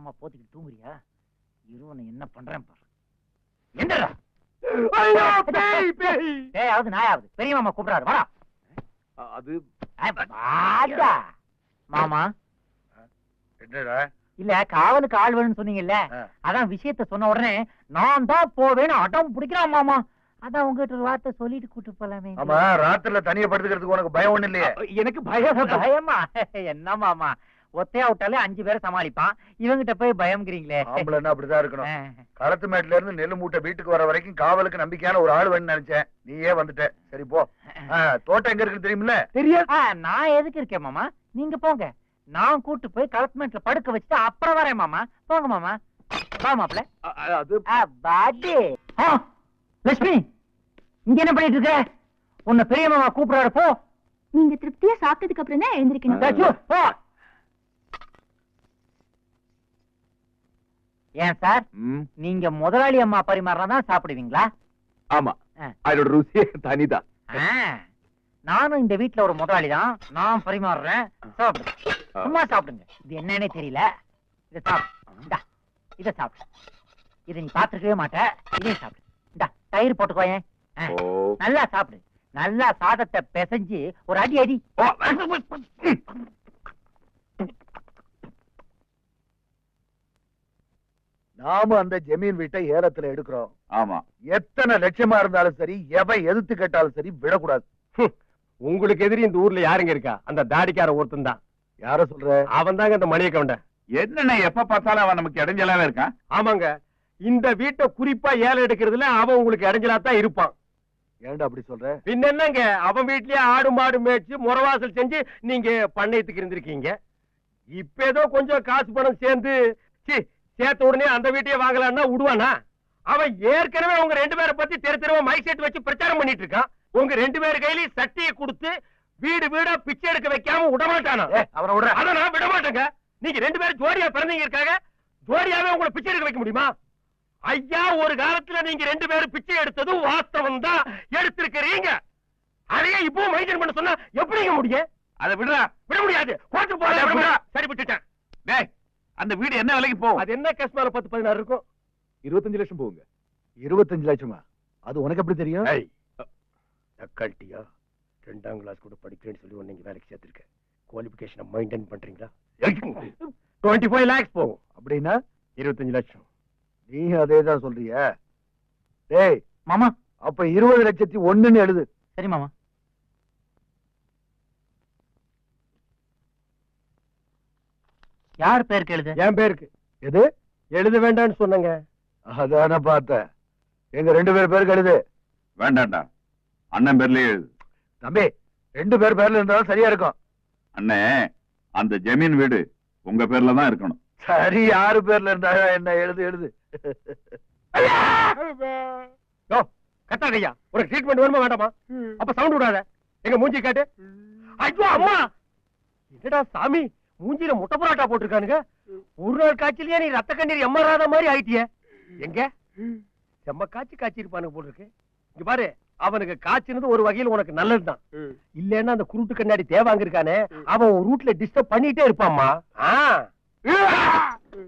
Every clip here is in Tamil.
சுகமா போத்திக்கிட்டு தூங்குறியா? இருவனை என்ன பண்றேன் பாரு. என்னடா ஐயோ பேய் பேய். ஏயாவது நாயாவது பெரிய மாமா கூப்பிடாரு வாடா. அது மாமா. என்னடா? இல்ல காவலுக்கு ஆள் வேணும்னு சொன்னீங்கல்ல. அதான் விஷயத்த சொன்ன உடனே நான் தான் போவேன்னு அடம் பிடிக்கிறான் மாமா. அதான் உங்ககிட்ட ஒரு வார்த்தை சொல்லிட்டு கூட்டு போலாமே. ஆமா ராத்திரில தனியா படுத்துக்கிறதுக்கு உனக்கு பயம் ஒண்ணு இல்லையே. எனக்கு பயம் பயமா? என்ன மாமா? ஒத்தையா விட்டாலே அஞ்சு பேரை சமாளிப்பான். இவங்கிட்ட போய் பயம்ங்கிறீங்களே. ஆம்பளைன்னா அப்படிதான் இருக்கணும். களத்து மேட்ல இருந்து நெல்லு மூட்டை வீட்டுக்கு வர வரைக்கும் காவலுக்கு நம்பிக்கையான ஒரு ஆள் வேணும்னு நினைச்சேன். நீயே வந்துட்ட. சரி போ. தோட்டம் எங்க இருக்குன்னு தெரியுமில்ல? தெரியாது. நான் எதுக்கு இருக்கேன் மாமா? நீங்க போங்க. நான் கூட்டு போய் கலத்மெண்ட்ல படுக்க வச்சுட்டு அப்புறம் வரேன் மாமா. போங்க மாமா. வா மாப்ள அது பாடி லட்சுமி இங்க என்ன பண்ணிட்டு இருக்க? உன்னை பெரிய மாமா கூப்பிடுறாரு போ. நீங்க திருப்தியா சாப்பிட்டதுக்கு அப்புறம் தான் எழுந்திருக்கணும் லட்சு, போ ஏன் சார்? நீங்க முதலாளி அம்மா பரிமாறினா தான் சாப்பிடுவீங்களா? ஆமா. அதோட ருசியே தனிதான். நானும் இந்த வீட்ல ஒரு முதலாளி தான். நான் பரிமாறுறேன். சாப்பிடு. ஆ. சும்மா சாப்பிடுங்க. இது என்னன்னே தெரியல. இத சாப்பிடு. இத சாப்பிடு. இத நீ பாத்துக்கவே மாட்ட. இதையும் சாப்பிடு. இந்தா. தயிர் போட்டுக்கோயேன். நல்லா சாப்பிடு. நல்லா சாதத்தை பிசைஞ்சு ஒரு அடி அடி. நாம அந்த ஜமீன் வீட்டை ஏலத்துல எடுக்கிறோம். ஆமா. எத்தனை லட்சமா இருந்தாலும் சரி எவன் எதிர்த்து கேட்டாலும் சரி விடக்கூடாது. உங்களுக்கு எதிரி இந்த ஊர்ல யாருங்க இருக்கா? அந்த தாடிக்கார ஒருத்தன் தான். யார சொல்ற? அவன் தாங்க இந்த மணியை கவுண்டன் என்னண்ணே எப்ப பார்த்தாலும் அவன் நமக்கு இடைஞ்சலாவே இருக்கான்? ஆமாங்க. இந்த வீட்டை குறிப்பா ஏலம் எடுக்கிறதுல அவன் உங்களுக்கு இடைஞ்சலா தான் இருப்பான். ஏன்டா அப்படி சொல்ற? பின்ன என்னங்க? அவன் வீட்லயே ஆடு மாடு மேய்ச்சு முறவாசல் செஞ்சு நீங்க பண்ணையத்துக்கு இருந்திருக்கீங்க. இப்ப ஏதோ கொஞ்சம் காசு பணம் சேர்ந்து சி சேர்த்த உடனே அந்த வீட்டையே வாங்கலாம்னா விடுவானா அவன் ஏற்கனவே உங்க ரெண்டு பேரை பத்தி தெரு தெருவா மைக் செட் வச்சு பிரச்சாரம் பண்ணிட்டு இருக்கான். உங்க ரெண்டு பேர் கையிலயும் சட்டியை கொடுத்து வீடு வீடா பிச்சை எடுக்க வைக்காம விடமாட்டானா? ஏ, அவனை விடுற. அத நான் விட மாட்டேங்க நீங்க ரெண்டு பேரும் ஜோடியா பிறந்தீங்க இருக்காங்க ஜோடியாவே உங்களை பிச்சை எடுக்க வைக்க முடியுமா? ஐயா ஒரு காலத்துல நீங்க ரெண்டு பேரும் பிச்சை எடுத்தது வாஸ்தவம் தான். எடுத்திருக்கிறீங்க. அதையே இப்போ மெயின்டைன் பண்ண சொன்னா எப்படிங்க முடியும்? அதை விடுறா. விட முடியாது. கோர்ட்டு விட. முடியாது. சரி விட்டுட்டேன் டேய் அந்த வீடு என்ன விலைக்கு போகும்? அது என்ன கஷ்டமான பத்து பதினாறு இருக்கும்? இருபத்தஞ்சு லட்சம் போகுங்க. இருபத்தஞ்சு லட்சமா? அது உனக்கு எப்படி தெரியும்? ஏய் நக்கல்ட்டியா ரெண்டாம் கிளாஸ் கூட படிக்கிறேன்னு சொல்லி இங்க வேலைக்கு சேர்த்திருக்கேன் குவாலிபிகேஷனை மெயின்டைன் பண்றீங்களா? டுவெண்ட்டி ஃபைவ் லேக்ஸ் போகும். அப்படின்னா? இருபத்தஞ்சு லட்சம். நீ அதே தான் சொல்றிய. டேய் மாமா. அப்ப இருபது லட்சத்தி ஒண்ணுன்னு எழுது. சரி மாமா. யார் பேருக்கு எழுது என் பேருக்கு. எது? எழுத வேண்டாம்னு சொன்னங்க. அதான பார்த்தேன். எங்க ரெண்டு பேர் பேருக்கு எழுது. வேண்டாம்டா அண்ணன் பேர்லயே எழுது. தம்பி ரெண்டு பேர் பேர்ல இருந்தாலும் சரியா இருக்கும். அண்ணே அந்த ஜமீன் வீடு உங்க பேர்ல தான் இருக்கணும். சரி யாரு பேர்ல இருந்தா என்ன? எழுது எழுது. கத்தாதையா உனக்கு ட்ரீட்மெண்ட் வேணுமா வேண்டாமா? அப்ப சவுண்ட் விடாத. எங்க மூஞ்சி காட்டு. ஐயோ அம்மா! என்னடா சாமி? மூஞ்சில முட்டை பரோட்டா போட்டிருக்கானுங்க. ஒரு நாள் காய்ச்சலையே நீ ரத்த கண்ணீர் எம்மராத மாதிரி ஆயிட்டியே. எங்க? செம்ம காய்ச்சி காய்ச்சி இருப்பானுங்க போட்டிருக்கு. இங்க பாரு அவனுக்கு காய்ச்சினது ஒரு வகையில் உனக்கு நல்லதுதான். இல்லன்னா அந்த குருட்டு கண்ணாடி தேவாங்க இருக்கானே அவன் ஒரு ரூட்ல டிஸ்டர்ப் பண்ணிட்டே இருப்பாம்மா. ஆ.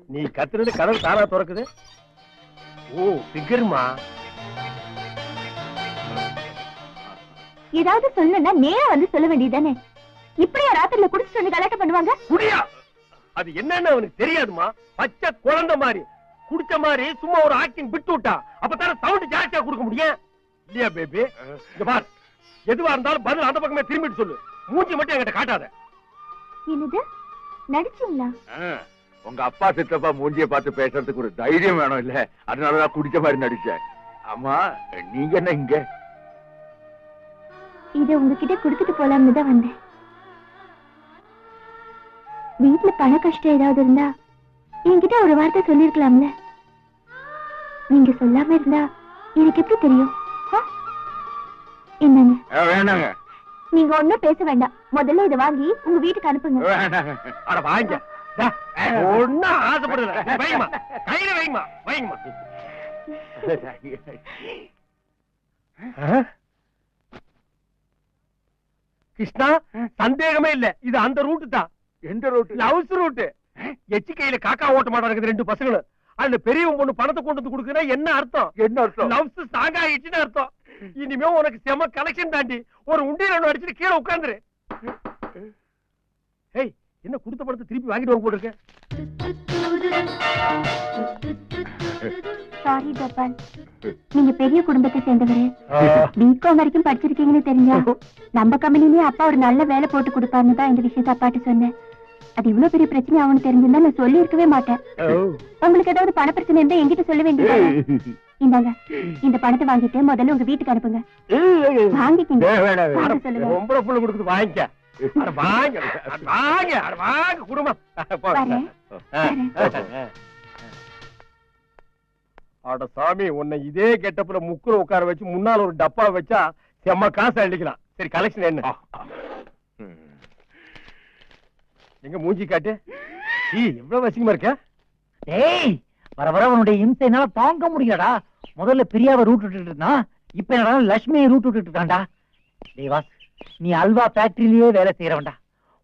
நீ கத்துறது கதவு தானா திறக்குது? ஓ பிகர்மா ஏதாவது சொல்லணும்னா நேரா வந்து சொல்ல வேண்டியதானே இப்படியா ராத்திரில குடிச்சிட்டு வந்து கலாட்டம் பண்ணுவாங்க? குடியா? அது என்னன்னு அவனுக்கு தெரியாதுமா பச்சை குழந்தை மாதிரி. குடிச்ச மாதிரி சும்மா ஒரு ஆக்டிங் விட்டு விட்டா அப்பதானே சவுண்ட் ஜாஸ்தியா கொடுக்க முடியும்? இல்லையா பேபி இங்க பார். எதுவா இருந்தாலும் பதில் அந்த பக்கமே திரும்பிட்டு சொல்லு. மூஞ்சி மட்டும் என்கிட்ட காட்டாத. என்னது? நடிச்சீங்களா? உங்க அப்பா சித்தப்பா மூஞ்சிய பார்த்து பேசுறதுக்கு ஒரு தைரியம் வேணும் இல்ல? அதனாலதான் குடிச்ச மாதிரி நடிச்சேன். ஆமா நீங்க என்ன இங்க? இதை உங்ககிட்ட கொடுத்துட்டு போலாம்னு தான் வந்தேன். வீட்ல பண கஷ்டம் ஏதாவது இருந்தா என்கிட்ட ஒரு வார்த்தை சொல்லிருக்கலாம்ல. நீங்க சொல்லாம இருந்தா எனக்கு எப்படி தெரியும்? என்னங்க? வேணாங்க நீங்க ஒண்ணும் பேச வேண்டாம். முதல்ல இதை வாங்கி உங்க வீட்டுக்கு அனுப்புங்க. வேணாங்க அட வாங்க ஒன்னும் ஆசைப்படுதல வைங்கம்மா கையில வைங்கம்மா வைங்கம்மா கிருஷ்ணா சந்தேகமே இல்ல. இது அந்த ரூட் தான். எந்த ரோட்டு லவ்ஸ் ரூட் எச்சி கையில காக்கா ஓட்ட மாட்டாங்க ரெண்டு பசங்களும் அதுல பெரியவன் பொண்ணு பணத்தை கொண்டு வந்து கொடுக்குறா என்ன அர்த்தம்? என்ன அர்த்தம்? லவ்ஸ் ஸ்ட்ராங் ஆயிடுச்சுன்னு அர்த்தம். இனிமே உனக்கு செம கலெக்ஷன் தாண்டி ஒரு உண்டியல் ஒண்ணு அடிச்சுட்டு கீழே உட்காந்துரு. ஏய் என்ன கொடுத்த பணத்தை திருப்பி வாங்கிட்டு வாங்க போட்டுருக்க? சாரி நீங்க பெரிய குடும்பத்தை சேர்ந்தவரு. பிகாம் வரைக்கும் படிச்சிருக்கீங்கன்னு தெரிஞ்சா நம்ம கம்பெனிலேயே அப்பா ஒரு நல்ல வேலை போட்டு கொடுப்பாருன்னு தான் இந்த விஷயத்த அப்பாட்ட சொன்னேன். அது இவ்வளவு பெரிய பிரச்சனை ஆகும்னு தெரிஞ்சிருந்தா நான் சொல்லி இருக்கவே மாட்டேன் உங்களுக்கு ஏதாவது பண பிரச்சனை இருந்தா என்கிட்ட சொல்ல வேண்டியது? இந்தாங்க இந்த பணத்தை வாங்கிட்டு முதல்ல உங்க வீட்டுக்கு அனுப்புங்க. வாங்கிக்கிங்க. சொல்லுங்க. ரொம்ப புள்ள கொடுக்குது வாங்கிக்க. வாங்க வாங்க வாங்க குடும்பம். போ. வரேன். ஆ, ஆ. அட சாமி உன்னை இதே கெட்டப்புல முக்குற உட்கார வச்சு முன்னால ஒரு டப்பா வச்சா செம்ம காசு அள்ளிக்கலாம் சரி கலெக்ஷன் என்ன? எங்க மூஞ்சி காட்டு? ஈ எவ்வளவு வசிக்கமா இருக்க? டேய் வர வர உன்னுடைய இம்சை என்னால தாங்க முடியலடா. முதல்ல பிரியாவை ரூட் விட்டுட்டு இருந்தான் இப்ப என்னடா லட்சுமியை ரூட் விட்டுட்டு இருக்கான்டா. டேய் வாஸ் நீ அல்வா ஃபேக்டரியிலேயே வேலை செய்யறவன்டா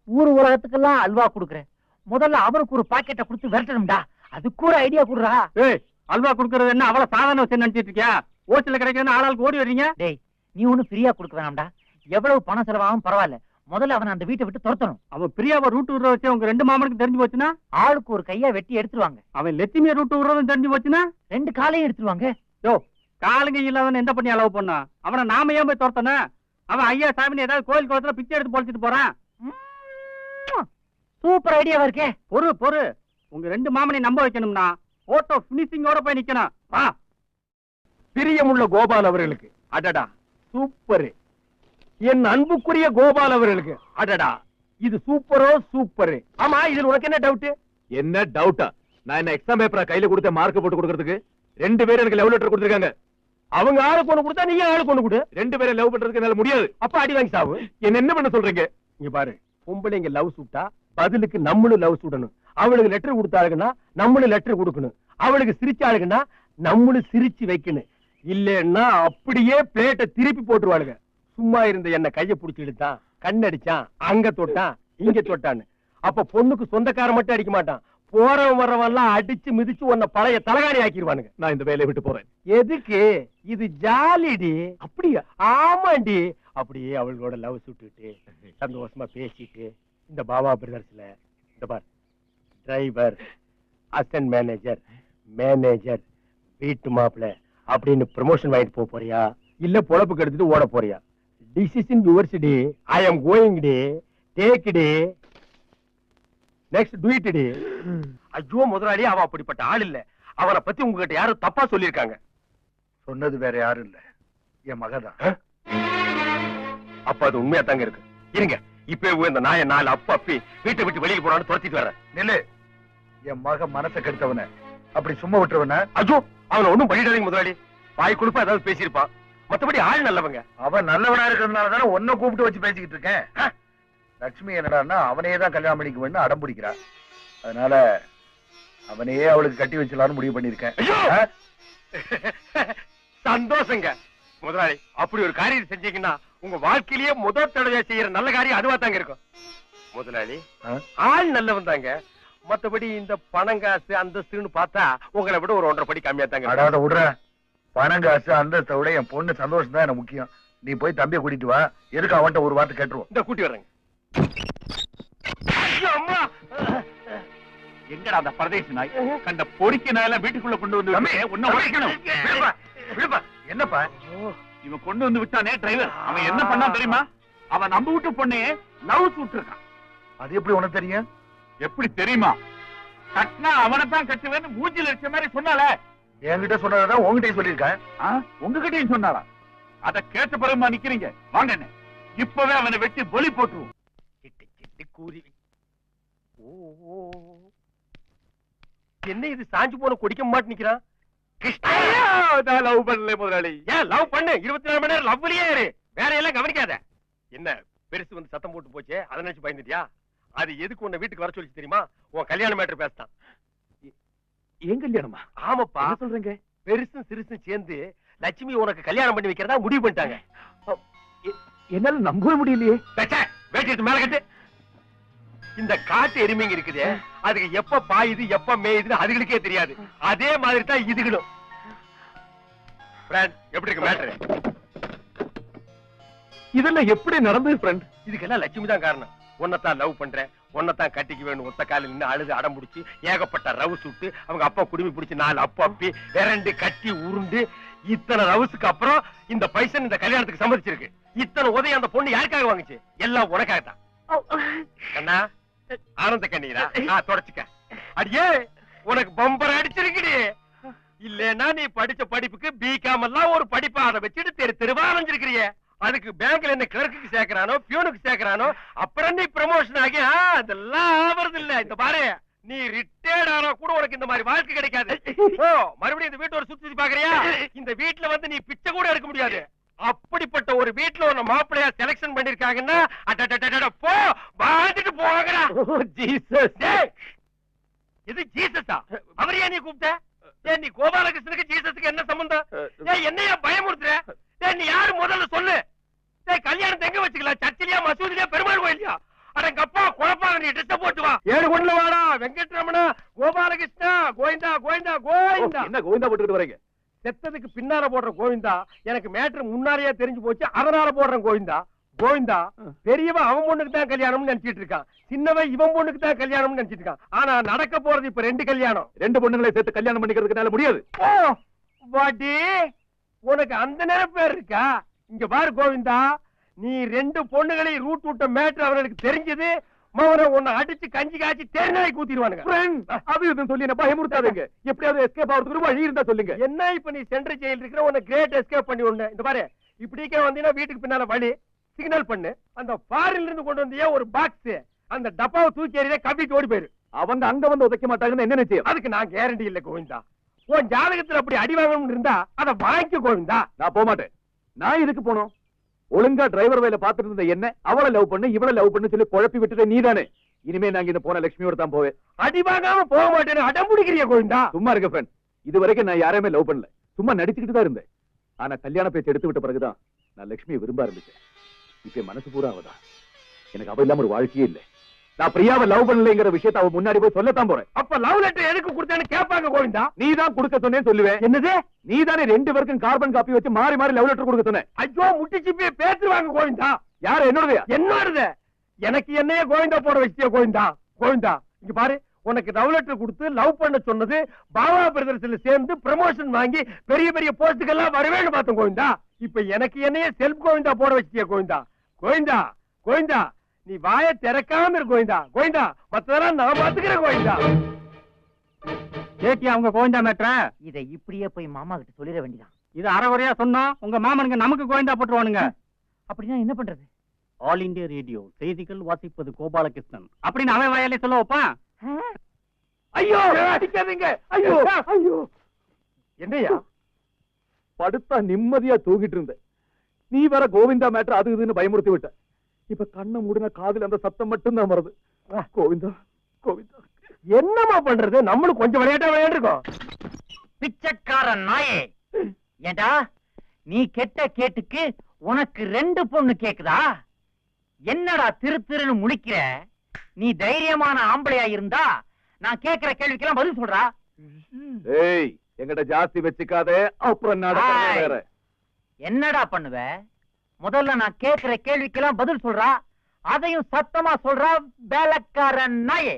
ஊர் உலகத்துக்கெல்லாம் அல்வா கொடுக்குற. முதல்ல அவனுக்கு ஒரு பாக்கெட்டை கொடுத்து விரட்டணும்டா. அதுக்கு ஒரு ஐடியா கொடுறா. ஏய் அல்வா குடுக்கறது என்ன அவ்வளவு சாதாரண விஷயம் நினைச்சிட்டு இருக்கியா? ஓசில கிடைக்கிறதுன்னு ஆளாளுக்கு ஓடி வர்றீங்க? டேய் நீ ஒண்ணும் ஃப்ரீயா கொடுக்க வேணாம்டா. எவ்வளவு பணம் செலவாகும் பரவாயில்ல. முதல்ல அவனை அந்த வீட்டை விட்டு துரத்தணும். அவன் பிரியாவை ரூட் விடுற வச்சு உங்க ரெண்டு மாமனுக்கு தெரிஞ்சு போச்சுன்னா? ஆளுக்கு ஒரு கையா வெட்டி எடுத்துருவாங்க. அவன் லட்சுமியை ரூட் விடுறதும் தெரிஞ்சு போச்சுன்னா? ரெண்டு காலையும் எடுத்துருவாங்க. காலுங்க இல்லாதவன் எந்த பண்ணி அளவு பண்ணா? அவனை நாம ஏன் போய் துரத்தன அவன் ஐயா சாமின்னு ஏதாவது கோயில் குளத்துல பிச்சை எடுத்து பொழைச்சிட்டு போறான். சூப்பர் ஐடியாவா இருக்கே. பொறு பொறு. உங்க ரெண்டு மாமனை நம்ப வைக்கணும்னா போட்டோ பினிஷிங்கோட போய் நிக்கணும். வா. பிரியமுள்ள கோபால் அவர்களுக்கு. அடடா சூப்பர் என் அன்புக்குரிய கோபால் அவர்களுக்கு. அடடா இது சூப்பரோ சூப்பர் ஆமா இதுல உனக்கு என்ன டவுட் என்ன டவுட்டா நான் என்ன எக்ஸாம் பேப்பரா கையில கொடுத்த மார்க் போட்டு கொடுக்கறதுக்கு? ரெண்டு பேரும் எனக்கு லவ் லெட்டர் கொடுத்துருக்காங்க. அவங்க ஆளுக்கு ஒண்ணு கொடுத்தா நீங்க ஆளுக்கு ஒண்ணு கொடு? ரெண்டு பேரும் லவ் பண்றதுக்கு என்னால முடியாது. அப்ப அடி வாங்கி சாவு. என்ன என்ன பண்ண சொல்றீங்க? இங்க பாரு பொம்பளைங்க லவ் சுட்டா பதிலுக்கு நம்மளும் லவ் சுடணும் அவளுக்கு லெட்டர் கொடுத்தாளுங்கன்னா நம்மளும் லெட்டர் கொடுக்கணும். அவளுக்கு சிரிச்சாளுங்கன்னா நம்மளும் சிரிச்சு வைக்கணும். இல்லன்னா அப்படியே பிளேட்டை திருப்பி போட்டுருவாளுங்க. சும்மா இருந்த என்ன கைய புடிச்சு இழுத்தான் கண்ணடிச்சான் அங்க தொட்டான் இங்க தொட்டான்னு. அப்ப பொண்ணுக்கு சொந்தக்காரன் மட்டும் அடிக்க மாட்டான். போறவன் வர்றவன் எல்லாம் அடிச்சு மிதிச்சு உன்னை பழைய தலகாணி ஆக்கிடுவானுங்க நான் இந்த வேலையை விட்டு போறேன். எதுக்கு? இது ஜாலிடி. அப்படியா? ஆமாண்டி. அப்படியே அவளோட லவ் சுட்டுட்டு சந்தோஷமா பேசிட்டு இந்த பாபா பிரதர்ஸ்ல இந்த bar driver assistant manager manager வீட்டு மாப்பிள அப்படின்னு ப்ரமோஷன் வாங்கிட்டு போக போறியா? இல்ல பொழப்புக்கு எடுத்துட்டு ஓட போறியா? Decision yours D I am going to take the next do it D ஐயோ முதலாளி அவன் அப்படிப்பட்ட ஆள் இல்ல. அவனை பத்தி உங்ககிட்ட யாரும் தப்பா சொல்லியிருக்காங்க. சொன்னது வேற யாரும் இல்ல. என் மகதான் அப்ப அது உண்மையா தாங்க இருக்கு. இருங்க. இப்ப இந்த நாய நாலு அப்ப அப்பி வீட்டை விட்டு வெளியில போறான்னு துரத்திட்டு வரேன் நில்லு. என் மக மனசை கெடுத்தவன. அப்படி சும்மா விட்டுருவன. ஐயோ அவனை ஒண்ணும் பண்ணிடாதீங்க முதலாளி. வாய் கொடுப்பா ஏதாவது பேசியிருப்பான். மத்தபடி ஆள் நல்லவங்க. அவன் நல்லவனா இருக்கிறதுனால தானே கூப்பிட்டு வச்சு பேசிக்கிட்டு இருக்கேன்? லட்சுமி என்னடான்னா அவனையே தான் கல்யாணம் பண்ணிக்க வேண்டும் அடம் பிடிக்கிறா அதனால அவனையே அவளுக்கு கட்டி வச்சலாம்னு முடிவு பண்ணிருக்கேன் சந்தோஷங்க. முதலாளி அப்படி ஒரு காரியம் செஞ்சீங்கன்னா உங்க வாழ்க்கையிலேயே முதல் தடவை செய்யற நல்ல காரியம் அதுவா தாங்க இருக்கும். முதலாளி? ஆள் நல்லவன் தாங்க. மத்தபடி இந்த பணங்காசு அந்தஸ்துன்னு பார்த்தா உங்களை விட ஒரு ஒன்றரை படி கம்மியா தாங்க அடாத விடுற பணம் காசு அந்தஸ்தை விட என் பொண்ணு சந்தோஷம் தான் எனக்கு முக்கியம். நீ போய் தம்பியை கூட்டிட்டு வா. எதுக்கு அவன்கிட்ட ஒரு வார்த்தை கேட்டுருவோம். இந்த கூட்டி வர்றேங்க. ஐயோ, அம்மா! எங்கடா அந்த பரதேசி நாய்? கண்ட பொறிக்க வீட்டுக்குள்ள கொண்டு வந்து தம்பி, உன்னை உடைக்கணும். விடுப்பா, விடுப்பா. என்னப்பா? இவன் கொண்டு வந்து விட்டானே டிரைவர். அவன் என்ன பண்ணான் தெரியுமா? அவன் நம்ம வீட்டு பொண்ணையே லவ் சுட்டிருக்கான் அது எப்படி உனக்கு தெரியும்? எப்படி தெரியுமா? கட்டினா அவனை தான் கட்டுவேன்னு மூஞ்சில இருக்க மாதிரி சொன்னால என்கிட்ட சொன்னதான் உங்ககிட்டயும் சொல்லியிருக்கேன். உங்ககிட்டயும் சொன்னாளா அத கேட்ட பிறகுமா நிக்கிறீங்க? வாங்க. இப்பவே அவனை வெட்டி பொலி போட்டுருவோம். என்ன இது சாஞ்சு போன குடிக்க மாட்டு நிக்கிறான்? லவ் பண்ணல முதலாளி. ஏன் லவ் பண்ணு? இருபத்தி நாலு மணி நேரம் லவ்லயே இரு. வேற எல்லாம் கவனிக்காத. என்ன பெருசு வந்து சத்தம் போட்டு போச்சே? அதை நினைச்சு பயந்துட்டியா? அது எதுக்கு உன்னை வீட்டுக்கு வர சொல்லி தெரியுமா? உன் கல்யாண மேட்டர் பேசிட்டான். என் கல்யாணமா? ஆமாப்பா. என்ன சொல்றீங்க? பெருசும் சிறுசும் சேர்ந்து லட்சுமி உனக்கு கல்யாணம் பண்ணி வைக்கிறதா முடிவு பண்ணிட்டாங்க. என்னால நம்பவே முடியலையே. பேச்ச, வேட்டி எடுத்து மேல கட்டு. இந்த காட்டு எருமைங்க இருக்குது அதுக்கு எப்ப பாயுது எப்ப மேயுதுன்னு அதுகளுக்கே தெரியாது. அதே மாதிரி தான் இதுகளும். எப்படி இருக்கு மேட்ரு இதெல்லாம் எப்படி நடந்தது ஃப்ரெண்ட் இதுக்கெல்லாம் லட்சுமி தான் காரணம். உன்னைத்தான் லவ் பண்றேன். உன்னைத்தான் கட்டிக்க வேணும். ஒத்த காலில் நின்று அழுது அடம் பிடிச்சி ஏகப்பட்ட ரவு சுட்டு அவங்க அப்பா குடுமி பிடிச்சி நாலு அப்பா அப்பி விரண்டு கட்டி உருண்டு. இத்தனை ரவுஸுக்கு அப்புறம் இந்த பைசன் இந்த கல்யாணத்துக்கு சம்மதிச்சிருக்கு. இத்தனை உதவி அந்த பொண்ணு யாருக்காக வாங்குச்சு? எல்லாம் உனக்காக தான் கண்ணா ஆனந்த கண்ணீரா? ஆ தொடச்சுக்க. அடியே உனக்கு பம்பர் அடிச்சிருக்குடி. இல்லன்னா நீ படிச்ச படிப்புக்கு பிகாம் எல்லாம் ஒரு படிப்பா அதை வச்சுட்டு தெரு தெருவா அலைஞ்சிருக்கிறியே. அதுக்கு பேங்க்ல என்ன கிளர்க்குக்கு சேர்க்கறானோ பியூனுக்கு சேர்க்கறானோ அப்புறம் நீ ப்ரமோஷன் ஆகி அதெல்லாம் ஆவறது இல்ல இந்த பாரு நீ ரிட்டையர்ட் ஆனா கூட உனக்கு இந்த மாதிரி வாழ்க்கை கிடைக்காது. மறுபடியும் இந்த வீட்டு ஒரு சுத்தி பாக்குறியா? இந்த வீட்டுல வந்து நீ பிச்சை கூட எடுக்க முடியாது. அப்படிப்பட்ட ஒரு வீட்டுல உன்னை மாப்பிள்ளையா செலக்ஷன் பண்ணிருக்காங்கன்னா போ வாழ்ந்துட்டு போகடா ஜீசஸ் இது ஜீசஸா அவர் ஏன் நீ கூப்பிட்ட? ஏய், நீ கோபாலகிருஷ்ணனுக்கு ஜீசஸுக்கு என்ன சம்பந்தம்? ஏய், என்னையா பயமுறுத்துற? டேய், நீ யாரு முதல்ல சொல்லு? டேய் கல்யாணத்தை எங்க வச்சுக்கலாம் சர்ச்சிலியா மசூதிலியா பெருமாள் கோயிலியா? அடங்க அப்பா குழப்பாங்க நீ போட்டு வா. ஏழு வாடா. வெங்கட்ரமணா கோபாலகிருஷ்ணா கோவிந்தா கோவிந்தா கோவிந்தா. என்ன கோவிந்தா போட்டுக்கிட்டு வரீங்க செத்ததுக்கு பின்னால போடுற கோவிந்தா எனக்கு மேட்ரு முன்னாடியே தெரிஞ்சு போச்சு அதனால போடுறேன் கோவிந்தா. கோவிந்தா பெரியவன் அவன் பொண்ணுக்கு தான் கல்யாணம்னு நினைச்சிட்டு இருக்கான். சின்னவன் இவன் பொண்ணுக்கு தான் கல்யாணம்னு நினைச்சிட்டு இருக்கான். ஆனா நடக்க போறது இப்ப ரெண்டு கல்யாணம். ரெண்டு பொண்ணுங்களை சேர்த்து கல்யாணம் பண்ணிக்கிறதுக்கு முடியாது. ஓ வாட்டி உனக்கு அந்த நினைப்பேர் இருக்கா? இங்க பாரு கோவிந்தா. நீ ரெண்டு பொண்ணுகளையும் ரூட் விட்ட மேட்ரு அவர்களுக்கு தெரிஞ்சது. மவனை உன்னை அடிச்சு கஞ்சி காய்ச்சி தெருநாய் கூத்திடுவானுங்க. அது இதுன்னு சொல்லி என்ன பயமுறுத்தாதீங்க. எப்படியாவது எஸ்கேப் ஆகிறதுக்கு வழி இருந்தா சொல்லுங்க. என்ன இப்ப நீ சென்ட்ரல் ஜெயில் இருக்கிற உன்னை கிரேட் எஸ்கேப் பண்ணி ஒண்ணு இந்த பாரு இப்படிக்கே வந்தீங்கன்னா வீட்டுக்கு பின்னால வழி. சிக்னல் பண்ணு. அந்த ஃபாரின்ல இருந்து கொண்டு வந்தியே ஒரு பாக்ஸ் அந்த டப்பாவை தூக்கி எறிய கவிட்டு ஓடி போயிரு. அவங்க அங்க வந்து உதைக்க மாட்டாங்கன்னு என்ன நிச்சயம்? அதுக்கு நான் கேரண்டி இல்ல கோவிந்தா. உன் ஜாதகத்துல அப்படி அடி வாங்கணும்னு இருந்தா அதை வாங்கிக்க கோவிந்தா. நான் போக மாட்டேன். நான் எதுக்கு போனோம்? ஒழுங்கா டிரைவர் வேலை பார்த்துட்டு இருந்த என்ன? அவளை லவ் பண்ணு இவளை லவ் பண்ணு சொல்லி குழப்பி விட்டுட்ட நீதானே. இனிமே நாங்க இந்த போன லட்சுமியோட தான் போவேன். அடி வாங்காம போக மாட்டேன்னு அடம் பிடிக்கிறிய கோவிந்தா. சும்மா இருக்க ஃப்ரெண்ட் இது வரைக்கும் நான் யாரையுமே லவ் பண்ணல. சும்மா நடிச்சுக்கிட்டு தான் இருந்தேன். ஆனா கல்யாண பேச்சு எடுத்து விட்ட பிறகுதான் நான் லட்சுமியை விரும்ப ஆரம்பிச்சேன். இப்ப மனசு பூரா அவதான். எனக்கு அவ இல்லாம ஒரு வாழ்க்கையே இல்லை. நான் பிரியாவை லவ் பண்ணலைங்கிற விஷயத்தை அவ முன்னாடி போய் சொல்லத்தான் போறேன். அப்ப லவ் லெட்டர் எதுக்கு கொடுத்தேன்னு கேட்பாங்க கோவிந்தா? நீ தான் கொடுக்க சொன்னேன்னு சொல்லுவேன். என்னது? நீ தானே ரெண்டு பேருக்கும் கார்பன் காப்பி வச்சு மாறி மாறி லவ் லெட்டர் கொடுக்க சொன்னேன். ஐயோ முட்டிச்சு போய் பேசுவாங்க கோவிந்தா. யாரு என்னோடது? எனக்கு என்னைய கோவிந்தா போட வச்சிய கோவிந்தா. கோவிந்தா இங்க பாரு. உனக்கு லவ் லெட்டர் கொடுத்து லவ் பண்ண சொன்னது பாபா பிரதர்ஸ்ல சேர்ந்து ப்ரமோஷன் வாங்கி பெரிய பெரிய போஸ்டுக்கு எல்லாம் வருவேன்னு பார்த்தோம் கோவிந்தா. இப்ப எனக்கு என்னைய செல்ஃப் கோவிந்தா போட வச்சிய கோவிந்தா. கோவிந்தா கோவிந்தா நீ வாய திறக்காம இரு கோவிந்தா. கோவிந்தா மத்ததெல்லாம் நான் பாத்துக்கிறேன் கோவிந்தா. கேட்டியா உங்க கோவிந்தா மேட்ர? இதை இப்படியே போய் மாமா கிட்ட சொல்லிட வேண்டியதான் இது அறகுறையா சொன்னா உங்க மாமனுங்க நமக்கு கோவிந்தா போட்டுருவானுங்க. அப்படின்னா என்ன பண்றது? ஆல் இந்தியா ரேடியோ செய்திகள் வாசிப்பது கோபாலகிருஷ்ணன். அப்படின்னு அவன் வாயாலே சொல்ல வைப்பான். ஐயோ! அடிக்காதீங்க! ஐயோ! ஐயோ! என்னையா? படுத்தா நிம்மதியா தூங்கிட்டு இருந்தேன். நீ வேற கோவிந்தா மேட்டர் அது இதுன்னு பயமுறுத்தி விட்ட. இப்ப கண்ணை மூடின காதுல அந்த சத்தம் மட்டும் தான் வருது கோவிந்தா கோவிந்தா. என்னம்மா பண்றது? நம்மளும் கொஞ்சம் விளையாட்டா விளையாண்டுருக்கோம் பிச்சைக்காரன் நாயே. ஏண்டா நீ கெட்ட கேட்டுக்கு உனக்கு ரெண்டு பொண்ணு கேக்குதா? என்னடா திரு திருன்னு முழிக்கிற? நீ தைரியமான ஆம்பளையா இருந்தா நான் கேக்குற கேள்விக்கெல்லாம் பதில் சொல்றா. ஏய் எங்கிட்ட ஜாஸ்தி வச்சுக்காதே அப்புறம். வேற? என்னடா பண்ணுவ? முதல்ல நான் கேக்குற கேள்விக்கெல்லாம் பதில் சொல்றா. அதையும் சத்தமா சொல்றா வேலைக்காரன் நாயே.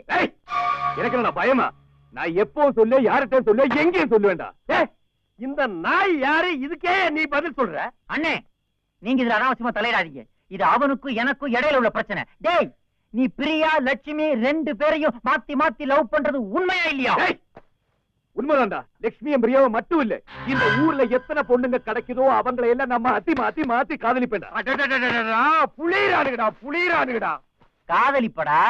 எனக்கு என்ன பயமா? நான் எப்போ சொல்ல யார்கிட்ட சொல்ல எங்கேயும் சொல்லுவேன்டா ஏய், இந்த நாய் யாரு? இதுக்கே நீ பதில் சொல்ற. அண்ணே நீங்க இதுல அனாவசியமா தலையிடாதீங்க. இது அவனுக்கும் எனக்கும் இடையில உள்ள பிரச்சனை. டேய் நீ பிரியா லட்சுமி ரெண்டு பேரையும் மாத்தி மாத்தி லவ் பண்றது உண்மையா இல்லையா? உண்மைதான்டா. லட்சுமியும் பிரியாவும் மட்டும் இல்ல இந்த ஊர்ல எத்தனை பொண்ணுங்க கிடைக்குதோ அவங்களை எல்லாம் நம்ம அத்தி மாத்தி மாத்தி காதலிப்பேன்டா. அடடடடடடா, புளியறானுங்கடா புளியறானுங்கடா காதலிப்படா?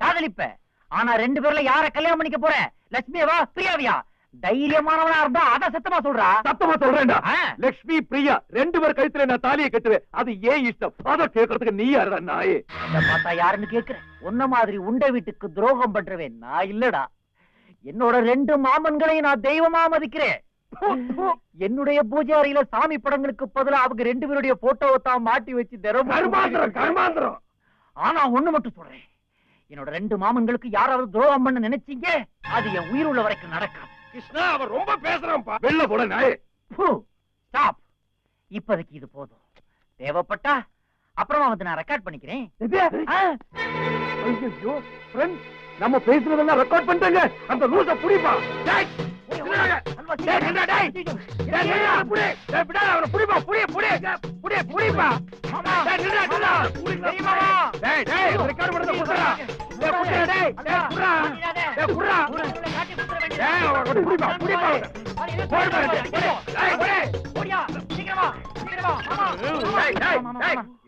காதலிப்ப. ஆனா ரெண்டு பேர்ல யார கல்யாணம் பண்ணிக்க போற? லட்சுமியவா பிரியாவியா? தைரியமானவனா இருந்தா அத சத்தமா சொல்றா? சத்தமா சொல்றேன்டா. லட்சுமி பிரியா ரெண்டு பேர் கழுத்துல நான் தாலியை கட்டுவேன் அது ஏன் இஷ்டம்? அத கேட்கறதுக்கு நீ யாருடா நாயே? இத பார்த்தா யாருன்னு கேக்குறேன் உன்ன மாதிரி உண்ட வீட்டுக்கு துரோகம் பண்றவன் நான் இல்லடா. என்னோட ரெண்டு மாமன்களையும் நான் தெய்வமா மதிக்கிறேன். என்னுடைய பூஜை அறையில சாமி படங்களுக்கு பதிலா அவங்க ரெண்டு பேருடைய போட்டோவை தான் மாட்டி வச்சு கர்மாந்திரம் கர்மாந்திரம். ஆனா ஒண்ணு மட்டும் சொல்றேன். என்னோட ரெண்டு மாமன்களுக்கு யாராவது துரோகம் பண்ண நினைச்சீங்க? அது என் உயிர் உள்ள வரைக்கும் நடக்காது. கிருஷ்ணா அவன் ரொம்ப பேசுறான்ப்பா. வெளில போட நாயே. ஸ்டாப். இப்போதைக்கு இது போதும். தேவைப்பட்டா அப்புறமா வந்து நான் ரெக்கார்ட் பண்ணிக்கிறேன். நம்ம பேசுறதெல்லாம் ரெக்கார்ட் பண்ணிட்டாங்க. அந்த லூச புடிப்பா.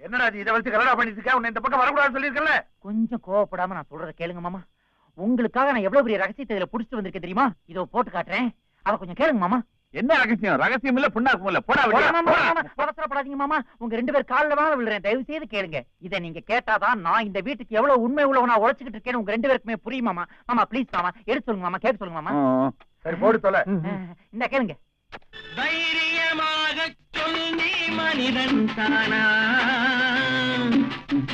என்னடா இது? இதை வச்சு கலடா பண்ணிட்டு இருக்க உன்னை இந்த பக்கம் வரக்கூடாதுன்னு சொல்லியிருக்கல கொஞ்சம் கோவப்படாம நான் சொல்றத கேளுங்க மாமா. உங்களுக்காக நான் எவ்வளவு பெரிய ரகசியத்தை இதுல புடிச்சிட்டு வந்திருக்கேன் தெரியுமா? இதோ போட்டு காட்டுறேன். அத கொஞ்சம் கேளுங்க மாமா. என்ன ரகசியம்? ரகசியம் இல்ல புண்ணாக்கும் இல்ல போடா மாமா, அவசரப்படாதீங்க உங்க ரெண்டு பேர் கால்ல வேணா விழுறேன். தயவு செய்து கேளுங்க. இத நீங்க கேட்டாதான் நான் இந்த வீட்டுக்கு எவ்வளவு உண்மை உள்ளவனா உழைச்சுக்கிட்டு இருக்கேன்னு உங்க ரெண்டு பேருக்குமே புரியும் மாமா. மாமா ப்ளீஸ் மாமா. எடுத்து சொல்லுங்க மாமா. கேட்க சொல்லுங்க மாமா. சரி போடு தொலை. இந்த கேளுங்க. தைரியமாக சொல்லி மனிதன் தானா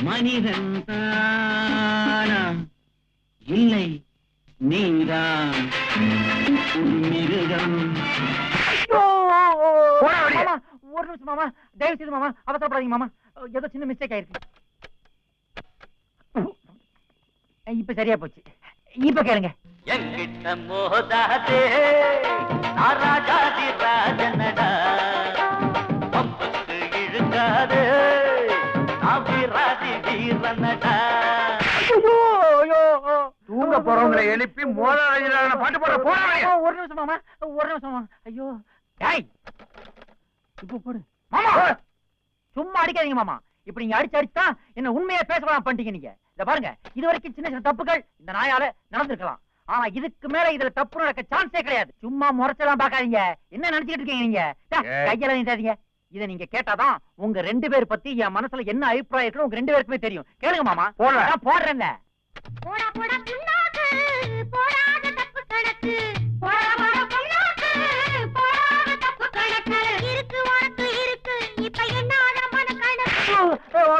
மனிதன் தானா இல்லை நீதான். ஒரு மிருகம் ஒரு நிமிஷம் மாமா. தயவு செய்து மாமா அவசரப்படாதீங்க மாமா. ஏதோ சின்ன மிஸ்டேக் ஆயிருக்கு. இப்ப சரியா போச்சு. இப்ப கேளுங்க. எங்கிட்ட மோதாதே ராஜாதி ராஜனடா. பம்புக்கு இழுக்காதே நான் வீராதி வீரனடா. போறவங்களை எழுப்பி மோதாத பாட்டு போட போட மாமா, ஒரு நிமிஷம் மாமா ஒரு நிமிஷம் மாமா. ஐயோ. டேய் இப்ப போடு. மாமா. சும்மா அடிக்காதீங்க மாமா. இப்படி நீங்க அடிச்சு அடிச்சா என்ன உண்மையா பேசலாம் பண்ணிட்டீங்க நீங்க. இத பாருங்க இது வரைக்கும் சின்ன சின்ன தப்புகள் இந்த நாயால நடந்திருக்கலாம். ஆனா இதுக்கு மேல இதுல தப்பு நடக்க சான்ஸே கிடையாது. சும்மா முறைச்சலாம் பாக்காதீங்க என்ன நினைச்சிட்டு இருக்கீங்க நீங்க. கையெல்லாம் நீட்டாதீங்க. இத நீங்க கேட்டாதான் உங்க ரெண்டு பேர் பத்தி என் மனசுல என்ன அபிப்பிராயம் இருக்குன்னு உங்க ரெண்டு பேருக்குமே தெரியும். கேளுங்க மாமா. போடுறேன். நான் போடுறேன்ல. போடா போடா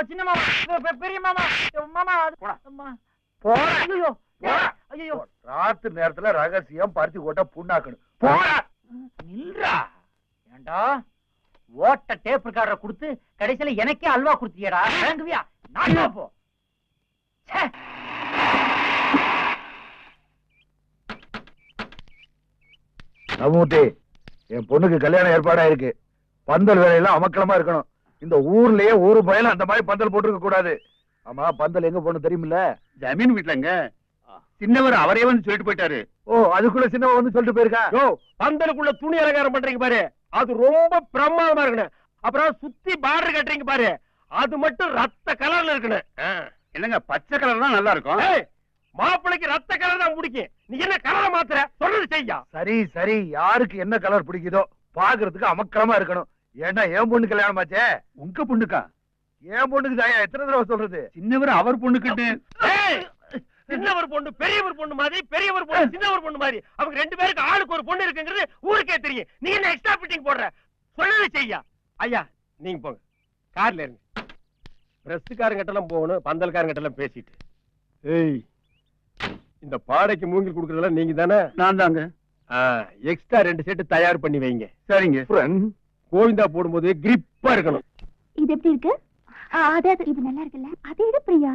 சின்ன மாமா. பெரிய மாமா. மாமா ஐயோ. ஐயோ ராத்திரி நேரத்துல ரகசியம் பருத்தி கோட்டை புண்ணாக்கணும். போடா. நில்றா. ஏண்டா? ஓட்ட டேப் ரெக்கார்டரை கொடுத்து கடைசியில எனக்கே அல்வா கொடுத்தியடா. வாங்குவியா நாட்டா போ. ச்சே. நவமூர்த்தி என் பொண்ணுக்கு கல்யாணம் ஏற்பாடா இருக்கு பந்தல் வேலையெல்லாம் அமக்கலமா இருக்கணும். இந்த ஊர்லயே ஒரு பயலும் அந்த மாதிரி பந்தல் போட்டுருக்க கூடாது. ஆமா பந்தல் எங்க போகணும் தெரியுமில்ல? ஜமீன் வீட்டுலங்க சின்னவர் அவரே வந்து சொல்லிட்டு போயிட்டாரு. ஓ அதுக்குள்ள சின்னவ வந்து சொல்லிட்டு போயிருக்கா? யோ பந்தலுக்குள்ள துணி அலங்காரம் பண்றீங்க பாரு. அது ரொம்ப பிரமாதமா இருக்கணும். அப்புறம் சுத்தி பார்டர் கட்டுறீங்க பாரு. அது மட்டும் ரத்த கலர்ல இருக்கணும். ஆ. என்னங்க பச்சை கலர் தான் நல்லா இருக்கும்? ஏய், மாப்பிள்ளைக்கு ரத்த கலர் தான் பிடிக்கும். நீ என்ன கலரை மாத்துற? சொல்றது செய்யா. சரி சரி. யாருக்கு என்ன கலர் பிடிக்குதோ பாக்குறதுக்கு அமக்கலமா இருக்கணும். ஏன்னா என் பொண்ணு கல்யாணம் ஆச்சே. உங்க பொண்ணுக்கா? என் பொண்ணுக்கு தாயா? எத்தனை தடவை சொல்றது? சின்னவர் அவர் பொண்ணுக்கிட்டு. ஏய், சின்னவர் பொண்ணு பெரியவர் பொண்ணு மாதிரி பெரியவர் பொண்ணு சின்னவர் பொண்ணு மாதிரி. அவங்க ரெண்டு பேருக்கு ஆளுக்கு ஒரு பொண்ணு இருக்குங்கிறது ஊருக்கே தெரியும். நீ என்ன எக்ஸ்ட்ரா ஃபிட்டிங் போடுற? சொல்லவே செய்யா. ஐயா நீங்க போங்க. கார்ல இருங்க. பிரஸ்காரங்கிட்ட எல்லாம் போகணும் பந்தல்காரங்கிட்ட எல்லாம் பேசிட்டு. ஏய் இந்த பாடைக்கு மூங்கில் கொடுக்கறதெல்லாம் நீங்க தானே நான் தாங்க எக்ஸ்ட்ரா ரெண்டு செட்டு தயார் பண்ணி வைங்க. சரிங்க. கோவிந்தா போடும்போது கிரிப்பா இருக்கணும். இது எப்படி இருக்கு? ஆ, அது அது இது நல்லா இருக்குல்ல? அது எது பிரியா?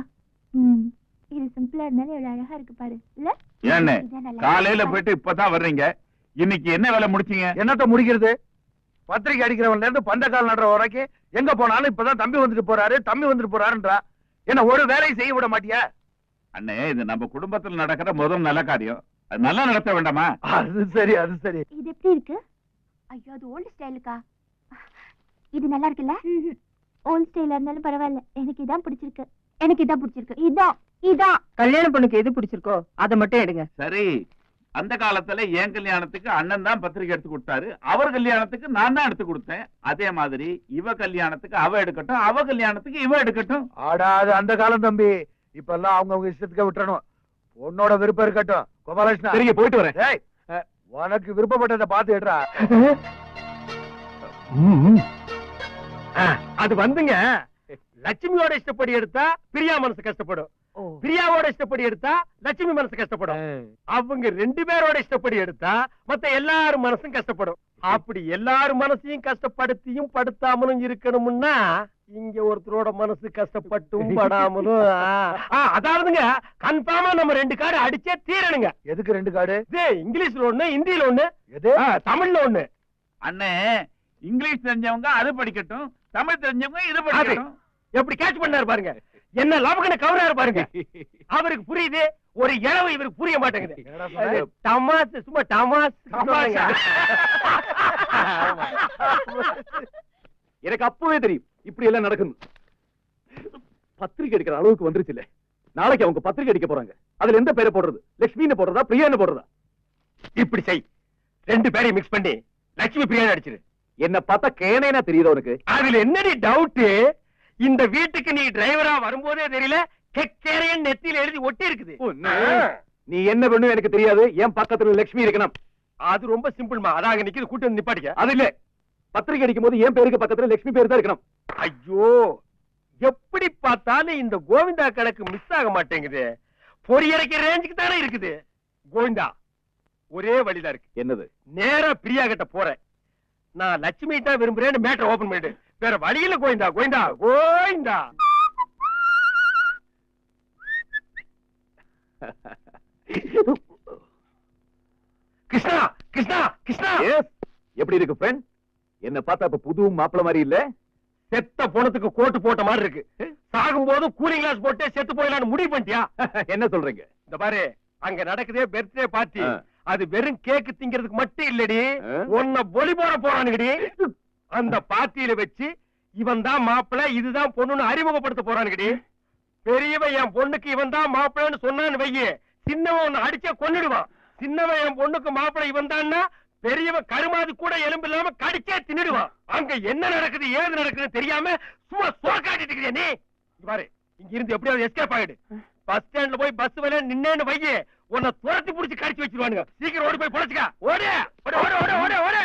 ம் இது சிம்பிளா இருந்தாலும் எவ்வளவு அழகா இருக்கு பாரு. இல்ல? காலையில. போயிட்டு இப்பதான் வர்றீங்க. இன்னைக்கு என்ன வேலை முடிச்சீங்க? என்னத்த முடிக்கிறது? பத்திரிக்கை அடிக்கிறவன்ல இருந்து பந்தக்கால் நடுற வரைக்கும் எங்க போனாலும் இப்பதான் தம்பி வந்துட்டு போறாரு தம்பி வந்துட்டு போறாருன்றா. என்ன ஒரு வேலையும் செய்ய விட மாட்டியா? அண்ணே இது நம்ம குடும்பத்துல நடக்கிற முதல் நல்ல காரியம். அது நல்லா நடத்த வேண்டாமா? அது சரி அது சரி. இது எப்படி இருக்கு? ஐயோ அது ஓல்டு ஸ்டைலுக்கா இது நல்லா இருக்குல்ல? ஓல்டு ஸ்டைலா இருந்தாலும் பரவாயில்ல. எனக்கு இதான் பிடிச்சிருக்கு. எனக்கு இதான் பிடிச்சிருக்கு. இதான் இதான். கல்யாண பொண்ணுக்கு எது பிடிச்சிருக்கோ அதை மட்டும் எடுங்க. சரி. அந்த காலத்துல என் கல்யாணத்துக்கு அண்ணன் தான் பத்திரிக்கை எடுத்து கொடுத்தாரு. அவர் கல்யாணத்துக்கு நான் தான் எடுத்து கொடுத்தேன். அதே மாதிரி இவ கல்யாணத்துக்கு அவ எடுக்கட்டும் அவ கல்யாணத்துக்கு இவ எடுக்கட்டும். ஆடாது அந்த காலம் தம்பி. இப்ப எல்லாம் அவங்க அவங்க இஷ்டத்துக்கு விட்டுறணும். உன்னோட விருப்பம் இருக்கட்டும். கோபாலகிருஷ்ணா. சரிங்க போயிட்டு வரேன். உனக்கு விருப்பப்பட்டதை பார்த்து எடுறா. அது வந்துங்க. லட்சுமியோட இஷ்டப்படி எடுத்தா பிரியா மனசு கஷ்டப்படும். பிரியாவோட இஷ்டப்படி எடுத்தா லட்சுமி மனசு கஷ்டப்படும். அவங்க ரெண்டு பேரோட இஷ்டப்படி எடுத்தா மத்த எல்லாரும் மனசும் கஷ்டப்படும். அப்படி எல்லாரும் மனசையும் கஷ்டப்படுத்தியும் படுத்தாமலும் இருக்கணும்னா இங்க ஒருத்தரோட மனசு கஷ்டப்பட்டும் படாமலும் அதாவதுங்க கன்ஃபார்மா நம்ம ரெண்டு கார்டு அடிச்சே தீரணுங்க. எதுக்கு ரெண்டு கார்டு? இது இங்கிலீஷ்ல ஒண்ணு ஹிந்தியில ஒண்ணு எது? தமிழ்ல ஒண்ணு. அண்ணே இங்கிலீஷ் தெரிஞ்சவங்க அது படிக்கட்டும் தமிழ் தெரிஞ்சவங்க இது படிக்கட்டும். எப்படி கேட்ச் பண்ணாரு பாருங்க. என்ன லாபகன கவராரு பாருங்க. அவருக்கு புரியுது. ஒரு இளவு இவருக்கு புரிய மாட்டேங்குது? டமாஸ் சும்மா டமாஸ். எனக்கு அப்பவே தெரியும் இப்படி எல்லாம் நடக்கும் பத்திரிக்கை அடிக்கிற அளவுக்கு வந்துருச்சுல நாளைக்கு அவங்க பத்திரிக்கை அடிக்க போறாங்க. அதுல எந்த பேரை போடுறது? லட்சுமின்னு போடுறதா பிரியான்னு போடுறதா? இப்படி செய். ரெண்டு பேரையும் மிக்ஸ் பண்ணி லட்சுமி பிரியாணி அடிச்சிரு. என்ன பார்த்தா கேனேனா தெரியுதா உனக்கு? அதுல என்னடி டவுட் இந்த வீட்டுக்கு நீ டிரைவரா வரும்போதே தெரியல கெக்கேரையன் நெத்தியில எழுதி ஒட்டி இருக்குது. நீ என்ன வேணும் எனக்கு தெரியாது. என் பக்கத்துல லட்சுமி இருக்கணும். அது ரொம்ப சிம்பிள்மா அதான் அங்க நிக்குது கூட்டி வந்து நிப்பாட்டிக்க. அது இல்ல. பத்திரிக்கை அடிக்கும் போது என் பேருக்கு பக்கத்துல லட்சுமி பேர் தான் இருக்கணும். ஐயோ எப்படி பார்த்தாலும் இந்த கோவிந்தா கணக்கு மிஸ் ஆக மாட்டேங்குது. பொறியரைக்கிற ரேஞ்சுக்கு தானே இருக்குது. கோவிந்தா ஒரே வழிதான் இருக்கு. என்னது? நேரா பிரியா கிட்ட போறேன். நான் லட்சுமி தான் விரும்புறேன்னு மேட்டர் ஓபன் பண்ணிடு வேற வழியில கோவிந்தா கோவிந்தா கோவிந்தா. கிருஷ்ணா கிருஷ்ணா கிருஷ்ணா. எப்படி இருக்கு ஃப்ரெண்ட் என்ன பார்த்தா இப்ப புது மாப்பிள மாதிரி இல்ல? செத்த போனதுக்கு கோட்டு போட்ட மாதிரி இருக்கு. சாகும் போது கூலிங் கிளாஸ் போட்டு செத்து போயிடலாம்னு முடிவு பண்ணிட்டியா? என்ன சொல்றீங்க? இந்த பாரு அங்க நடக்குதே பர்த்டே பார்ட்டி. அது வெறும் கேக் திங்கிறதுக்கு மட்டும் இல்லடி? உன்னை பொலி போட போறானுங்கடி. அந்த பார்ட்டியில வச்சு இவன் தான் மாப்பிள இதுதான் பொண்ணுன்னு அறிமுகப்படுத்த போறானுங்கடி. பெரியவன் என் பொண்ணுக்கு இவன் தான் மாப்பிளன்னு சொன்னான்னு வையே. சின்னவன் உன்னை அடிச்சே கொன்னுடுவான் சின்னவன் என் பொண்ணுக்கு மாப்பிள்ளை இவன் தான்னா பெரியவன் கருமாது கூட எலும்பு இல்லாம கடிச்சே தின்னுடுவான் அங்க என்ன நடக்குது ஏது நடக்குதுன்னு தெரியாம சும்மா சோக்காட்டிட்டு இருக்கிறியா நீ? பாரு இங்க இருந்து எப்படியாவது எஸ்கேப் ஆயிடு. பஸ் ஸ்டாண்ட்ல போய் பஸ் வேலை நின்னேன்னு வையே உன்னை துரத்தி புடிச்சு கடிச்சு வச்சிருவானுங்க. சீக்கிரம் ஓடி போய் பொழைச்சுக்க. ஓடு ஓடு ஓடு ஓடு ஓடு.